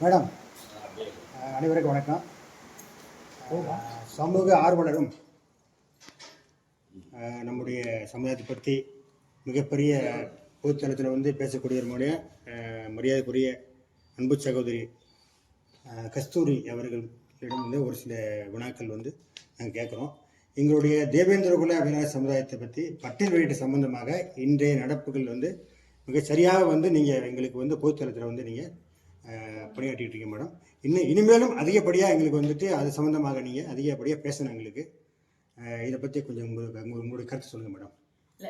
Madam அனைவருக்கும் வணக்கம். சமூக ஆர்வலரும் நம்முடைய சமுதாயத்தை பற்றி மிகப்பெரிய பொதுத்தளத்தில் வந்து பேசக்கூடிய நம்முடைய மரியாதைக்குரிய அன்பு சகோதரி கஸ்தூரி அவர்களிடம் வந்து ஒரு சில வினாக்கள் வந்து நாங்கள் கேட்குறோம் எங்களுடைய தேவேந்திரகுல அபிலாஷ் சமுதாயத்தை பற்றி பட்டியல் வெளியீட்டு சம்பந்தமாக இன்றைய நடப்புகள் வந்து மிக சரியாக வந்து நீங்கள் எங்களுக்கு வந்து பொதுத்தளத்தில் வந்து நீங்கள் பணியாற்றிட்டு இருக்கீங்க மேடம். இன்னும் இனிமேலும் அதிகப்படியாக எங்களுக்கு வந்துட்டு அது சம்மந்தமாக நீங்கள் அதிகப்படியாக பேசணும் எங்களுக்கு. இதை பற்றி கொஞ்சம் உங்களுக்கு உங்க- உங்களுடைய கருத்து சொல்லுங்கள் மேடம். இல்ல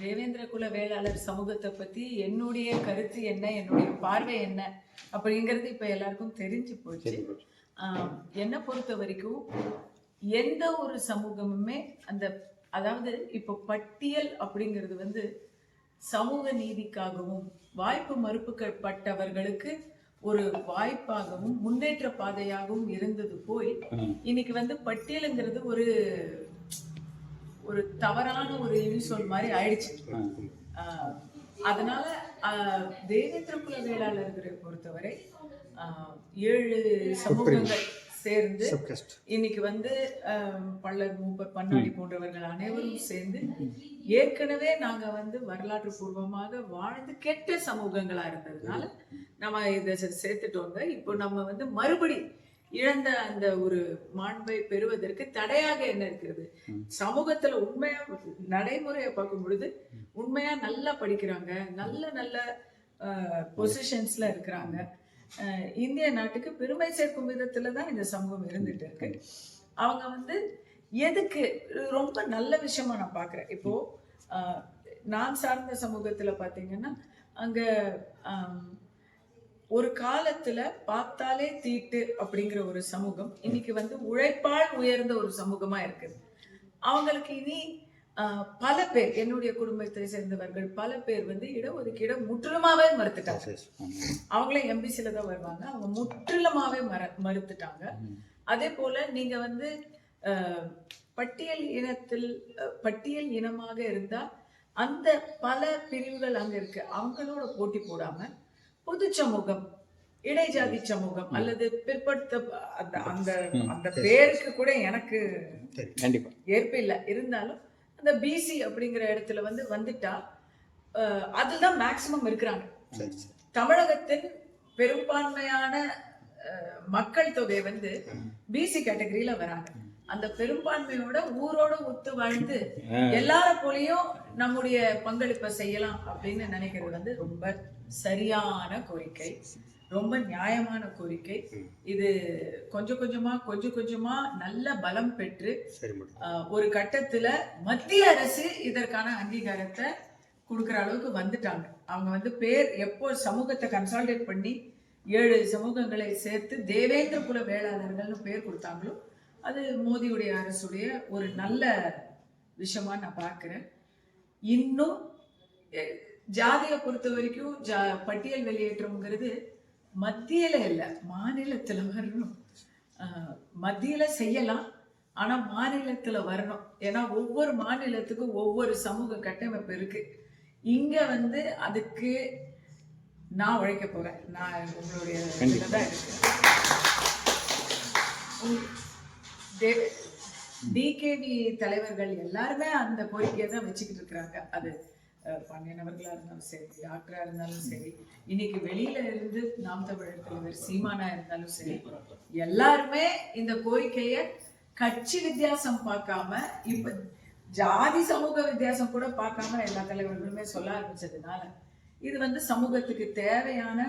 தேவேந்திர குல வேளாளர் சமூகத்தை பத்தி என்னுடைய கருத்து என்ன என்னுடைய பார்வை என்ன அப்படிங்கிறது இப்ப எல்லாருக்கும் தெரிஞ்சு போச்சு. என்னை பொறுத்த வரைக்கும் எந்த ஒரு சமூகமுமே அந்த அதாவது இப்போ பட்டியல் அப்படிங்கிறது வந்து சமூக நீதிக்காகவும் வாய்ப்பு மறுப்புப்பட்டவர்களுக்கு ஒரு வாய்ப்பாகவும் முன்னேற்ற பாதையாகவும் இருந்தது போய் இன்னைக்கு வந்து பட்டியலுங்கிறது ஒரு ஒரு தவறான ஒரு இன்சொல் மாதிரி ஆயிடுச்சு. ஆஹ் அதனால தேவேந்திர குல வேளாளர்களை பொறுத்தவரை ஆஹ் ஏழு சமூகங்கள் சேர்ந்து இன்னைக்கு வந்து ஆஹ் பல்லர் மூப்பர் பன்னாடி போன்றவர்கள் அனைவரும் சேர்ந்து ஏற்கனவே நாங்க வந்து வரலாற்று பூர்வமாக வாழ்ந்து கெட்ட சமூகங்களா இருந்ததுனால நம்ம இதை சேர்த்துட்டோங்க. இப்போ நம்ம வந்து மறுபடி இழந்த அந்த ஒரு மாண்பை பெறுவதற்கு தடையாக என்ன இருக்கிறது? சமூகத்துல உண்மையா நடைமுறையை பார்க்கும் பொழுது உண்மையா நல்லா படிக்கிறாங்க. நல்ல நல்ல பொசிஷன்ஸ்ல இருக்கிறாங்க. இந்திய நாட்டுக்கு பெருமை சேர்க்கும் விதத்துல தான் இந்த சமூகம் இருந்துட்டு இருக்கு அவங்க வந்து எதுக்கு ரொம்ப நல்ல விஷயமா நான் பார்க்குறேன் இப்போ நான் சார்ந்த சமூகத்துல பார்த்தீங்கன்னா அங்க ஒரு காலத்துல பார்த்தாலே தீட்டு அப்படிங்கிற ஒரு சமூகம் இன்னைக்கு வந்து உழைப்பால் உயர்ந்த ஒரு சமூகமா இருக்குது. அவங்களுக்கு இனி பல பேர் என்னுடைய குடும்பத்தை சேர்ந்தவர்கள் பல பேர் வந்து இடஒதுக்கீடை முற்றிலுமாவே மறுத்துட்டாங்க. அவங்களும் எம்பிசில தான் வருவாங்க. அவங்க முற்றிலுமாவே மற மறுத்துட்டாங்க. அதே போல நீங்க வந்து பட்டியல் இனத்தில் பட்டியல் இனமாக இருந்தா அந்த பல பிரிவுகள் அங்க இருக்கு. அவங்களோட போட்டி போடாம பொது சமூகம் இடைஜாதி சமூகம் அல்லது பிற்படுத்த அந்த அந்த அந்த பேருக்கு கூட எனக்கு ஏற்பு இல்லை. இருந்தாலும் அந்த பிசி அப்படிங்கிற இடத்துல வந்து வந்துட்டா அஹ், அதுதான் மேக்சிமம் இருக்கிறாங்க. தமிழகத்தின் பெரும்பான்மையான மக்கள் தொகை வந்து பிசி கேட்டகரியில வராங்க. அந்த பெரும்பான்மையோட ஊரோட ஒத்து வாழ்ந்து எல்லார போலயும் நம்முடைய பங்களிப்பை செய்யலாம் அப்படின்னு நினைக்கிறது வந்து ரொம்ப சரியான கோரிக்கை. ரொம்ப நியாயமான கோரிக்கை. இது கொஞ்சம் கொஞ்சமா கொஞ்சம் கொஞ்சமா நல்ல பலம் பெற்று ஒரு கட்டத்துல மத்திய அரசு இதற்கான அங்கீகாரத்தை கொடுக்குற அளவுக்கு வந்துட்டாங்க. அவங்க வந்து பேர் எப்போ சமூகத்தை கன்சால்டேட் பண்ணி ஏழு சமூகங்களை சேர்த்து தேவேந்திர குல வேளாளர்கள்னு பேர் கொடுத்தாங்களோ அது மோடியுடைய அரசுடைய ஒரு நல்ல விஷயமா நான் பார்க்கிறேன். இன்னும் ஜாதியை பொறுத்த வரைக்கும் ஜா பட்டியல் வெளியேற்றம்ங்கிறது மத்தியில இல்லை மாநிலத்துல வரணும். மத்தியில செய்யலாம் ஆனா மாநிலத்துல வரணும். ஏன்னா ஒவ்வொரு மாநிலத்துக்கும் ஒவ்வொரு சமூக கட்டமைப்பு இருக்கு. இங்க வந்து அதுக்கு நான் உழைக்க போறேன். நான் உங்களுடைய இதுல தான் இருக்கேன். டிகேவி தலைவர்கள் எல்லாருமே அந்த கோரிக்கையை தான் வச்சுக்கிட்டு இருக்கிறாங்க. அது பண்ணினவர்களாக இருந்தாலும் சரி டாக்டராக இருந்தாலும் சரி இன்னைக்கு வெளியில இருந்து நாம் தமிழர் தலைவர் சீமானா இருந்தாலும் சரி எல்லாருமே இந்த கோரிக்கையை கட்சி வித்தியாசம் பார்க்காம இப்ப ஜாதி சமூக வித்தியாசம் கூட பார்க்காம எல்லா தலைவர்களுமே சொல்ல ஆரம்பிச்சதுனால இது வந்து சமூகத்துக்கு தேவையான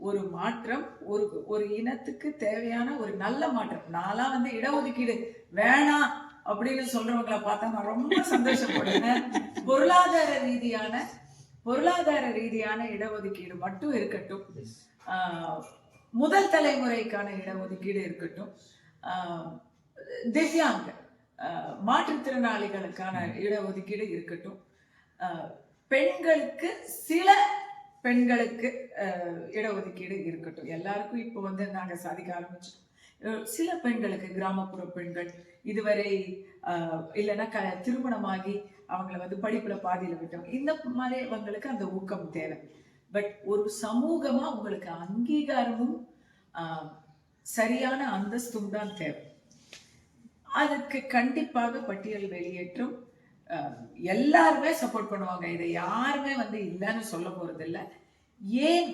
ஒரு மாற்றம் ஒரு ஒரு இனத்துக்கு தேவையான ஒரு நல்ல மாற்றம். நான்லாம் வந்து இடஒதுக்கீடு வேணாம் அப்படின்னு சொல்றவங்கள பார்த்தா நான் ரொம்ப சந்தோஷப்படுவேன். பொருளாதார ரீதியான பொருளாதார ரீதியான இடஒதுக்கீடு மட்டும் இருக்கட்டும். முதல் தலைமுறைக்கான இடஒதுக்கீடு இருக்கட்டும். ஆஹ், திவ்யாங்க மாற்றுத்திறனாளிகளுக்கான இடஒதுக்கீடு இருக்கட்டும். பெண்களுக்கு சில பெண்களுக்கு இடஒதுக்கீடு இருக்கட்டும். எல்லாருக்கும் இப்போ வந்து நாங்கள் சாதிக்க ஆரம்பிச்சோம் அஹ், சில பெண்களுக்கு கிராமப்புற பெண்கள் இதுவரை இல்லைன்னா க திருமணமாகி அவங்கள வந்து படிப்புல பாதியில விட்டவங்க இந்த மாதிரி அவங்களுக்கு அந்த ஊக்கம் தேவை. பட் ஒரு சமூகமா உங்களுக்கு அங்கீகாரமும் சரியான அந்தஸ்தும் தான் தேவை. அதுக்கு கண்டிப்பாக பட்டியல் வெளியேற்றம் எல்லாருமே சப்போர்ட் பண்ணுவாங்க. இதை யாருமே வந்து இல்லைன்னு சொல்ல போறதில்லை. ஏன்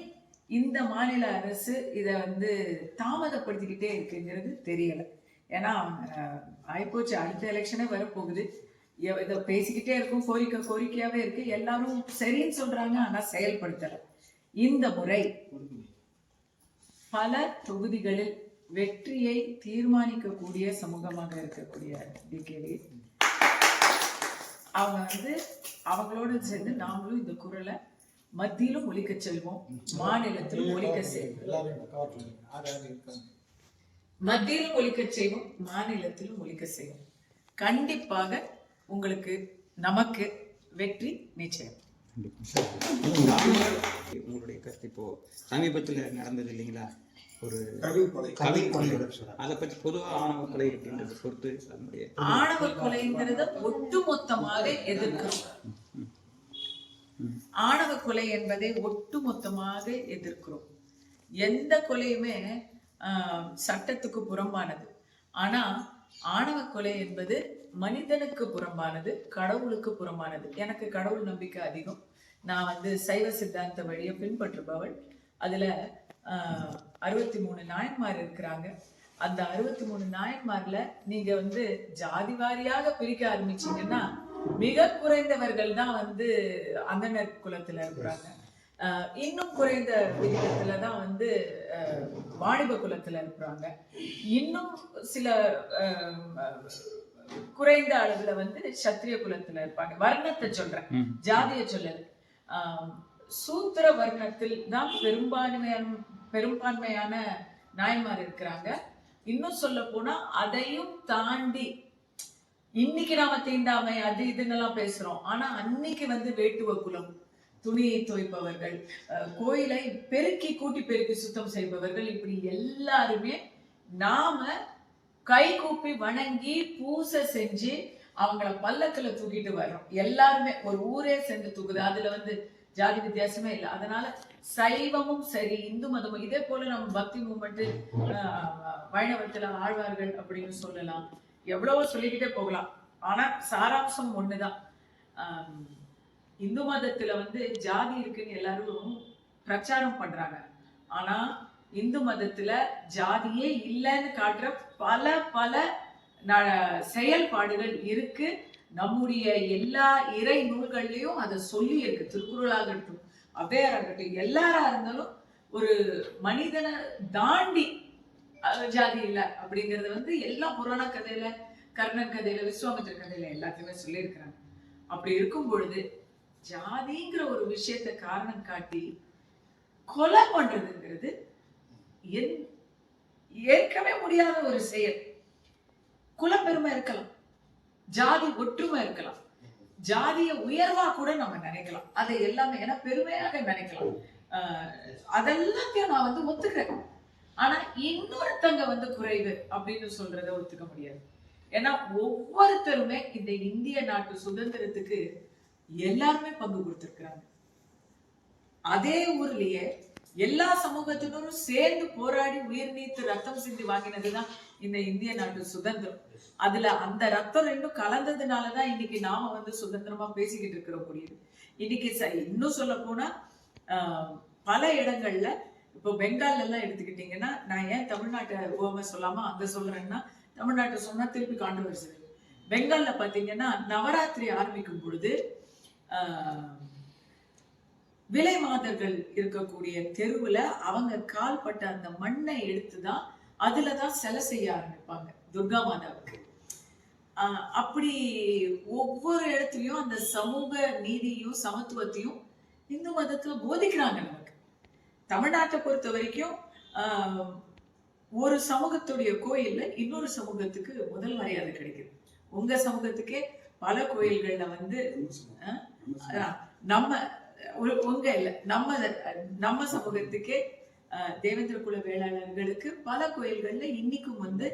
இந்த மாநில அரசு இதை வந்து தாமதப்படுத்திக்கிட்டே இருக்குங்கிறது தெரியல. ஏன்னா ஆயிப்போச்சு. அடுத்த எலெக்ஷனே வரப்போகுது. இதை பேசிக்கிட்டே இருக்கும். கோரிக்கை கோரிக்கையாவே இருக்கு. எல்லாரும் சரின்னு சொல்றாங்க ஆனா செயல்படுத்தல. இந்த முறை பல தொகுதிகளில் வெற்றியை தீர்மானிக்கக்கூடிய சமூகமாக இருக்கக்கூடிய டிகேடி அவங்க வந்து அவங்களோட சேர்ந்து நாமளும் இந்த குரலை மத்தியிலும் ஒலிக்க செல்வோம் மாநிலத்திலும் ஒலிக்க செய்வோம் மத்தியிலும் ஒலிக்க செய்வோம் மாநிலத்திலும் ஒலிக்க செய்வோம். கண்டிப்பாக உங்களுக்கு நமக்கு வெற்றி நிச்சயம். உங்களுடைய கருத்து இப்போ சமீபத்தில் நடந்தது இல்லைங்களா? ஒரு கவி அதை பற்றி பொதுவாக ஆணவ கொலை அப்படின்றத பொறுத்து ஆணவ கொலைங்கிறத ஒட்டுமொத்தமாக எதிர்க்கிறோம். ஆணவ கொலை என்பதை ஒட்டுமொத்தமாக எதிர்க்கிறோம். எந்த கொலையுமே சட்டத்துக்கு புறம்பானது. ஆனா ஆணவ கொலை என்பது மனிதனுக்கு புறம்பானது கடவுளுக்கு புறம்பானது. எனக்கு கடவுள் நம்பிக்கை அதிகம். நான் வந்து சைவ சித்தாந்த வழியை பின்பற்றுபவள். அதுல ஆஹ், அறுபத்தி மூணு நாயன்மார் இருக்கிறாங்க. அந்த அறுபத்தி மூணு நாயன்மார்ல நீங்க வந்து ஜாதி வாரியாக பிரிக்க ஆரம்பிச்சீங்கன்னா மிக குறைந்தவர்கள் தான் வந்து அந்தனர் குலத்துல இருக்கிறாங்க இன்னும் குறைந்த விகிதத்துல தான் வந்து வாணிப குலத்துல இருக்கிறாங்க இன்னும் சில குறைந்த அளவுல வந்து சத்திரிய குலத்துல இருப்பாங்க. வர்ணத்தை சொல்றேன். ஜாதிய சொல்லல. ஆஹ் சூத்திர வர்ணத்தில் தான் பெரும்பான்மையான பெரும்பான்மையான நாயன்மார் இருக்கிறாங்க. இன்னும் சொல்ல போனா அதையும் தாண்டி இன்னைக்கு நாம தீண்டாமை அது இதுன்னெல்லாம் பேசுறோம். ஆனா அன்னைக்கு வந்து வேட்டுவ குலம் துணியை துவைப்பவர்கள் அஹ், கோயிலை பெருக்கி கூட்டி பெருக்கி சுத்தம் செய்பவர்கள் இப்படி எல்லாருமே நாம கை கூப்பி வணங்கி பூசை செஞ்சு அவங்கள பல்லக்கில் தூக்கிட்டு வர்றோம். எல்லாருமே ஒரு ஊரே சேர்ந்து தூக்குது. அதுல வந்து ஜாதி வித்தியாசமே இல்லை. அதனால சைவமும் சரி இந்து மதமும் இதே போல நம்ம பக்தி மூமெண்ட் வைணவத்துல ஆழ்வார்கள் அப்படின்னு சொல்லலாம். எவ்வளவோ சொல்லிக்கிட்டே போகலாம். ஆனா சாராம்சம் ஒண்ணுதான். இந்து மதத்துல வந்து ஜாதி இருக்குன்னு எல்லாரும் பிரச்சாரம் பண்றாங்க. ஆனா இந்து மதத்துல ஜாதியே இல்லைன்னு காட்டுற பல பல ந- செயல்பாடுகள் இருக்கு. நம்முடைய எல்லா இறை நூல்கள்லயும் அதை சொல்லி இருக்கு திருக்குறளாகட்டும் அவ்வையாராகட்டும் எல்லாரா இருந்தாலும் ஒரு மனிதனை தாண்டி ஜாதி இல்லை அப்படிங்கறது வந்து எல்லா புராண கதையில கர்ணன் கதையில விஸ்வாமித்திர கதையில எல்லாத்தையுமே சொல்லியிருக்கிறாங்க. அப்படி இருக்கும் பொழுது ஜாதிங்கிற ஒரு விஷயத்தை காரணம் காட்டி கொலை பண்றதுங்கிறது என்- ஏற்கவே முடியாத ஒரு செயல். குலப்பெருமை இருக்கலாம். ஜாதி ஒற்றுமை இருக்கலாம். ஜாதிய உயர்வா கூட நம்ம நினைக்கலாம். அதை எல்லாமே ஏன்னா பெருமையாக நினைக்கலாம். ஆஹ் அதெல்லாத்தையும் நான் வந்து ஒத்துக்கிறேன். ஆனா இன்னொருத்தங்க வந்து குறைவு அப்படின்னு சொல்றதை ஒத்துக்க முடியாது. ஏன்னா ஒவ்வொருத்தருமே இந்த இந்திய நாட்டு சுதந்திரத்துக்கு எல்லாருமே பங்கு கொடுத்திருக்கிறாங்க. அதே ஊர்லயே எல்லா சமூகத்தினரும் சேர்ந்து போராடி உயிர் நீத்து ரத்தம் சிந்தி வாங்கினதுதான் இந்த இந்திய நாட்டு சுதந்திரம். அதுல அந்த ரத்தம் ரெண்டும் கலந்ததுனாலதான் இன்னைக்கு நாம வந்து சுதந்திரமா பேசிக்கிட்டு இருக்கிற முடியுது இன்னைக்கு ச- இன்னும் சொல்ல போனா ஆஹ், பல இடங்கள்ல இப்போ பெங்கால்ல எல்லாம் எடுத்துக்கிட்டீங்கன்னா நான் ஏன் தமிழ்நாட்டை ஓம சொல்லாம அங்க சொல்றேன்னா தமிழ்நாட்டை சொன்னா திருப்பி கான்ட்ரவர்சி பெங்கால்ல பாத்தீங்கன்னா நவராத்திரி ஆரம்பிக்கும் பொழுது ஆஹ், விலை மாதர்கள் இருக்கக்கூடிய தெருவுல அவங்க கால்பட்ட அந்த மண்ணை எடுத்துதான் அதுலதான் சிலை செய்ய ஆரம்பிப்பாங்க துர்கா மாதாவுக்கு. ஆஹ் அப்படி ஒவ்வொரு இடத்துலயும் அந்த சமூக நீதியும் சமத்துவத்தையும் இந்து மதத்துல போதிக்கிறாங்க நமக்கு. தமிழ்நாட்டை பொறுத்த வரைக்கும் ஆஹ் ஒரு சமூகத்துடைய கோயில்ல இன்னொரு சமூகத்துக்கு முதல் மரியாதை கிடைக்குது. உங்க சமூகத்துக்கே பல கோயில்கள்ல வந்து ஆஹ் நம்ம உங்க இல்ல நம்ம நம்ம சமூகத்துக்கே ஆஹ், தேவேந்திர குல வேளாளர்களுக்கு பல கோயில்கள்ல இன்னைக்கும் வந்து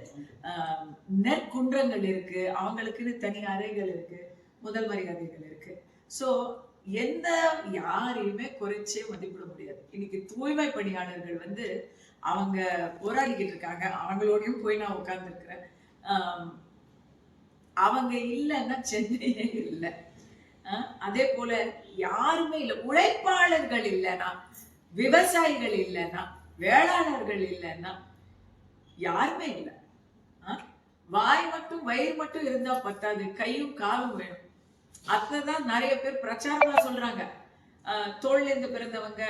ஆஹ், நெற்குன்றங்கள் இருக்கு. அவங்களுக்குன்னு தனி அறைகள் இருக்கு. முதல் மரியாதைகள் இருக்கு. ஸோ எந்த யாரையுமே குறைச்சே மதிப்பிட முடியாது. இன்னைக்கு தூய்மை பணியாளர்கள் வந்து அவங்க போராடிக்கிட்டு இருக்காங்க. அவங்களோடையும் போய் நான் உட்கார்ந்துருக்கிறேன். அவங்க இல்லைன்னா சென்னையே இல்லை. அதே போல யாருமே இல்லை. உழைப்பாளர்கள் இல்லைன்னா விவசாயிகள் இல்லைன்னா வேளாளர்கள் இல்லைன்னா யாருமே இல்லை. வாய் மட்டும் வயிறு மட்டும் இருந்தா பத்தாது. கையும் காலும் வேணும். அதுதான் நிறைய பேர் பிரச்சாரமா சொல்றாங்க. தோல்ல இருந்து பிறந்தவங்க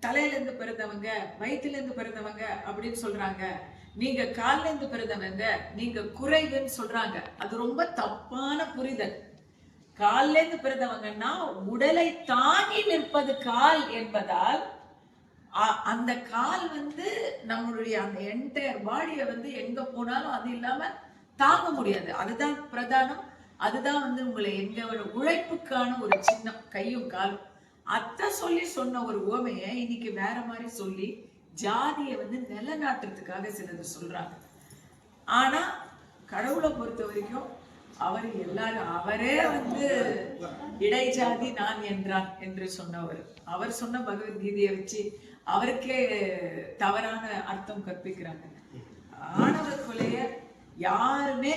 தலையில இருந்து பிறந்தவங்க வயிற்றுல இருந்து பிறந்தவங்க அப்படின்னு சொல்றாங்க. நீங்க கால்ல இருந்து பிறந்தவங்க நீங்க குறைவுன்னு சொல்றாங்க. அது ரொம்ப தப்பான புரிதல். கால்ல இருந்து பிறந்தவங்கன்னா உடலை தாங்கி நிற்பது கால் என்பதால் அ- அந்த கால் வந்து நம்மளுடைய அந்த என்டையர் பாடியை வந்து எங்க போனாலும் அது இல்லாம தாங்க முடியாது. அதுதான் பிரதானம். அதுதான் வந்து உங்களை எங்களோட உழைப்புக்கான ஒரு சின்னம் கையும் காலும். அத்தை சொல்லி சொன்ன ஒரு ஓமையை இன்னைக்கு வேற மாதிரி சொல்லி ஜாதியை வந்து நிலநாட்டுறதுக்காக சிலது சொல்றாங்க. ஆனா கடவுளை பொறுத்த வரைக்கும் அவர் எல்லாரும் அவரே வந்து இடைஜாதி நான் என்றான் என்று சொன்னவர். அவர் சொன்ன பகவத்கீதையை வச்சு அவருக்கே தவறான அர்த்தம் கற்பிக்கிறாங்க. ஆணவ கொலைய யாருமே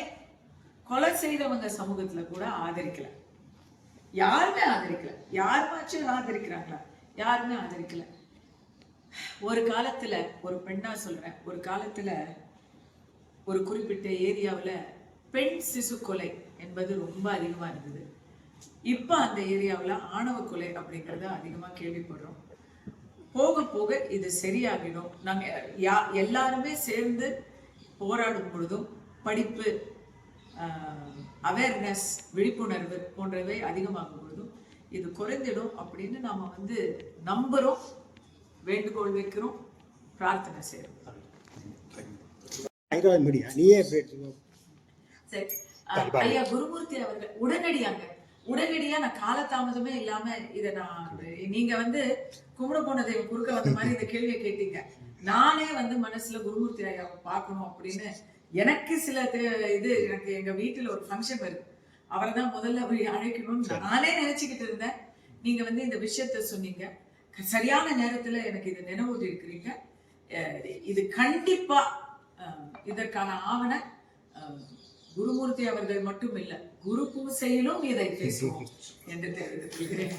கொலை செய்தவங்க சமூகத்துல கூட ஆதரிக்கல. யாருமே ஆதரிக்கல. யாருமாச்சும் ஆதரிக்கிறாங்களா? யாருமே ஆதரிக்கல. ஒரு காலத்துல ஒரு பெண்ணா சொல்றேன். ஒரு காலத்துல ஒரு குறிப்பிட்ட ஏரியாவில் பெண் சிசு கொலை என்பது ரொம்ப அதிகமாக இருந்தது. இப்போ அந்த ஏரியாவில் ஆணவ கொலை அப்படிங்கிறத அதிகமாக கேள்விப்படுறோம். போக போக இது சரியாகிடும். நாங்கள் யா எல்லாருமே சேர்ந்து போராடும் பொழுதும் படிப்பு அவேர்னஸ் விழிப்புணர்வு போன்றவை அதிகமாகும் பொழுதும் இது குறைந்திடும் அப்படின்னு நாம வந்து நம்புறோம் வேண்டுகோள் வைக்கிறோம் பிரார்த்தனை மீடியா நீயே சரி. அஹ், ஐயா குருமூர்த்தி அவர்கள் உடனடியாக உடனடியா நான் காலதாமதமே இல்லாம இத நான் நீங்க வந்து கும்பிட போன தெய்வம் குறுக்க வந்த மாதிரி இந்த கேள்வியை கேட்டீங்க. நானே வந்து மனசுல குருமூர்த்தி ஐயாவை பார்க்கணும் அப்படின்னு எனக்கு சில இது எனக்கு எங்க வீட்டுல ஒரு ஃபங்க்ஷன் வருது அவரை தான் முதல்ல அழைக்கணும்னு நானே நினைச்சுக்கிட்டு இருந்தேன். நீங்க வந்து இந்த விஷயத்த சொன்னீங்க. சரியான நேரத்துல எனக்கு இது நினைவூட்டி இருக்கிறீங்க இது கண்டிப்பா இதற்கான ஆவண குருமூர்த்தி அவர்கள் மட்டும் இல்ல குரு பூசையிலும் இதை பேசுவோம் என்று தெரிவித்துக் கொள்கிறேன்.